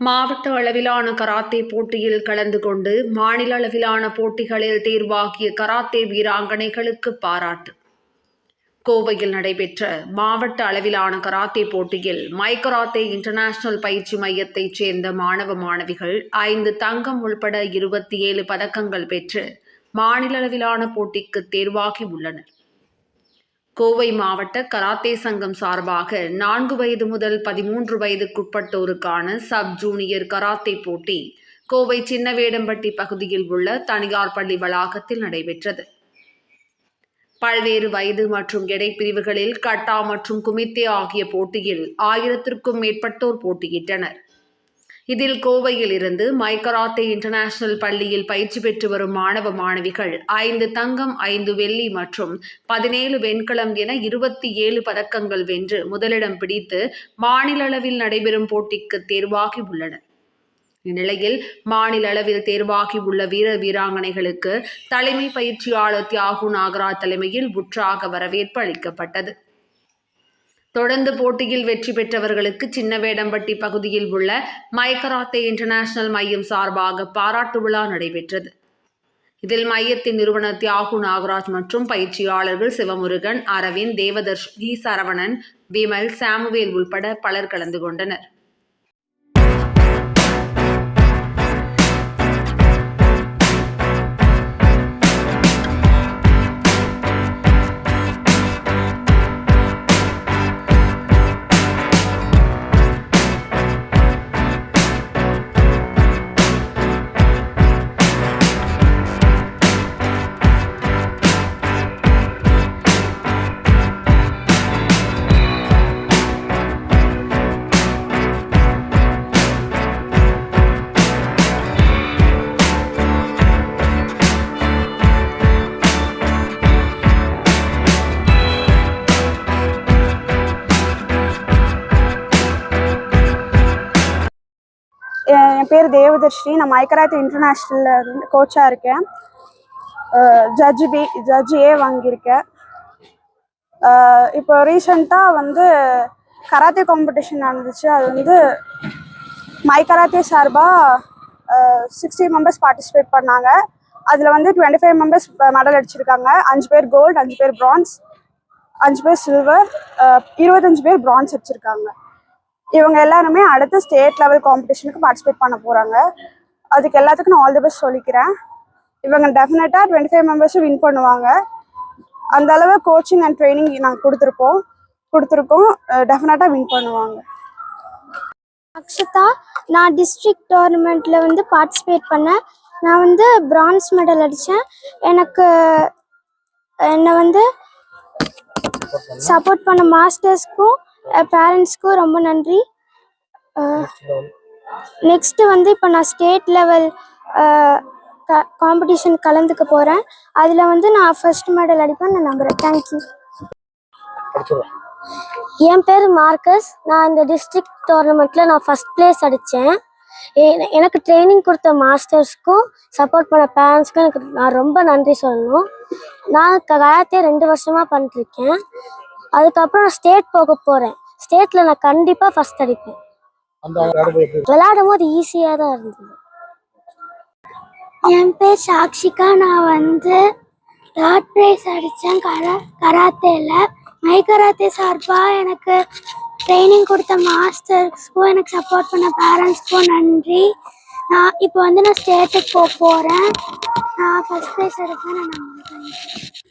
மாவட்ட அளவிலான கராத்தே போட்டியில் கலந்து கொண்டு மாநில அளவிலான போட்டிகளில் தேர்வாகிய கராத்தே வீராங்கனைகளுக்கு பாராட்டு. கோவையில் நடைபெற்ற மாவட்ட அளவிலான கராத்தே போட்டியில் மை கராத்தே இன்டர்நேஷனல் பயிற்சி மையத்தைச் சேர்ந்த மாணவ மாணவிகள் ஐந்து தங்கம் உள்பட இருபத்தி ஏழு பதக்கங்கள் பெற்று மாநில அளவிலான போட்டிக்கு தேர்வாகி உள்ளனர். கோவை மாவட்ட கராத்தே சங்கம் சார்பாக நான்கு வயது முதல் பதிமூன்று வயதுக்குட்பட்டோருக்கான சப் ஜூனியர் கராத்தே போட்டி கோவை சின்னவேடம்பட்டி பகுதியில் உள்ள தனியார் பள்ளி வளாகத்தில் நடைபெற்றது. பல்வேறு வயது மற்றும் எடை பிரிவுகளில் கட்டா மற்றும் குமித்தே ஆகிய போட்டியில் ஆயிரத்திற்கும் மேற்பட்டோர் போட்டியிட்டனர். இதில் கோவையில் இருந்து மைக்கராத்தே இன்டர்நேஷனல் பள்ளியில் பயிற்சி பெற்று வரும் மாணவ மாணவிகள் ஐந்து தங்கம் ஐந்து வெள்ளி மற்றும் பதினேழு வெண்கலம் என இருபத்தி ஏழு பதக்கங்கள் வென்று முதலிடம் பிடித்து மாநில அளவில் நடைபெறும் போட்டிக்கு தேர்வாகி உள்ளனர். இந்நிலையில் மாநில அளவில் தேர்வாகி உள்ள வீர வீராங்கனைகளுக்கு தலைமை பயிற்சியாளர் தியாகு நாகராஜ் தலைமையில் உற்சாக வரவேற்பு அளிக்கப்பட்டது. தொடர்ந்து போட்டியில் வெற்றி பெற்றவர்களுக்கு சின்னவேடம்பட்டி பகுதியில் உள்ள மைக்கராத்தே இன்டர்நேஷனல் மையம் சார்பாக பாராட்டு விழா நடைபெற்றது. இதில் மையத்தின் நிறுவனர் தியாகு நாகராஜ் மற்றும் பயிற்சியாளர்கள் சிவமுருகன் அரவிந்த் தேவதர்ஷி சரவணன் விமல் சாமுவேல் உள்பட பலர் கலந்து கொண்டனர். என் பேர் தேவதர்ஷினி. நான் மைக்கராத் இன்டர்நேஷ்னலில் கோச்சாக இருக்கேன். ஜட்ஜ் பி ஜட்ஜ் ஏ வாங்கியிருக்கேன். இப்போ ரீசெண்டாக வந்து கராத்தே காம்படிஷன் நடந்துச்சு. அது வந்து மை கராத்தே சார்பாக சிக்ஸ்டி மெம்பர்ஸ் பார்ட்டிசிபேட் பண்ணாங்க. அதில் வந்து டுவெண்ட்டி ஃபைவ் மெம்பர்ஸ் மெடல் அடிச்சிருக்காங்க. அஞ்சு பேர் கோல்டு அஞ்சு பேர் பிரான்ஸ் அஞ்சு பேர் சில்வர் இருபத்தஞ்சு பேர் பிரான்ஸ் அடிச்சிருக்காங்க. இவங்க எல்லாருமே அடுத்த ஸ்டேட் லெவல் காம்படிஷனுக்கு பார்ட்டிசிபேட் பண்ண போகிறாங்க அதுக்கு எல்லாத்துக்கும் நான் ஆல் தி பெஸ்ட் சொல்லிக்கிறேன். இவங்க டெஃபினட்டாக டுவெண்ட்டி ஃபைவ் மெம்பர்ஸும் வின் பண்ணுவாங்க. அந்த அளவு கோச்சிங் அண்ட் ட்ரைனிங் நாங்கள் கொடுத்துருக்கோம். கொடுத்துருக்கோம். டெஃபினட்டாக வின் பண்ணுவாங்க. அக்ஷதா நான் டிஸ்ட்ரிக்ட் டோர்னமெண்ட்டில் வந்து பார்ட்டிசிபேட் பண்ணேன். நான் வந்து பிரான்ஸ் மெடல் அடித்தேன் எனக்கு என்னை வந்து சப்போர்ட் பண்ண மாஸ்டர்ஸ்க்கும் பேரண்ட்ஸ்க்கும் ரொம்ப நன்றி. நெக்ஸ்ட்டு வந்து இப்போ நான் ஸ்டேட் லெவல் காம்படிஷன் கலந்துக்க போகிறேன் அதில் வந்து நான் ஃபர்ஸ்ட் மெடல் அடிப்பேன் நான் நம்புகிறேன் தேங்க்யூ என் பேர் மார்க்கஸ். நான் இந்த டிஸ்ட்ரிக்ட் டோர்னமெண்ட்டில் நான் ஃபஸ்ட் ப்ளேஸ் அடித்தேன் எனக்கு ட்ரைனிங் கொடுத்த மாஸ்டர்ஸ்க்கும் சப்போர்ட் பண்ண பேரண்ட்ஸ்க்கும் எனக்கு நான் ரொம்ப நன்றி சொல்லணும். நான் கராத்தே ரெண்டு வருஷமாக பண்ணிட்டுருக்கேன் அதுக்கப்புறம் நான் ஸ்டேட் போக போகிறேன் ஸ்டேட்டில் நான் கண்டிப்பாக ஃபஸ்ட் அடிப்பேன்? விளையாடும் போது ஈஸியாக தான் இருந்தது. என் பேர் சாக்ஷிகா. நான் வந்து தேர்ட் ப்ரைஸ் அடித்தேன் கரா கராத்தேயில் மை கராத்தே சார்பாக எனக்கு ட்ரைனிங் கொடுத்த மாஸ்டர்ஸ்க்கும் எனக்கு சப்போர்ட் பண்ண பேரண்ட்ஸ்க்கும் நன்றி. நான் இப்போ வந்து நான் ஸ்டேட்டுக்கு போக போகிறேன் நான் ஃபஸ்ட் ப்ரைஸ் எடுப்பேன் நான் நம்புறேன்.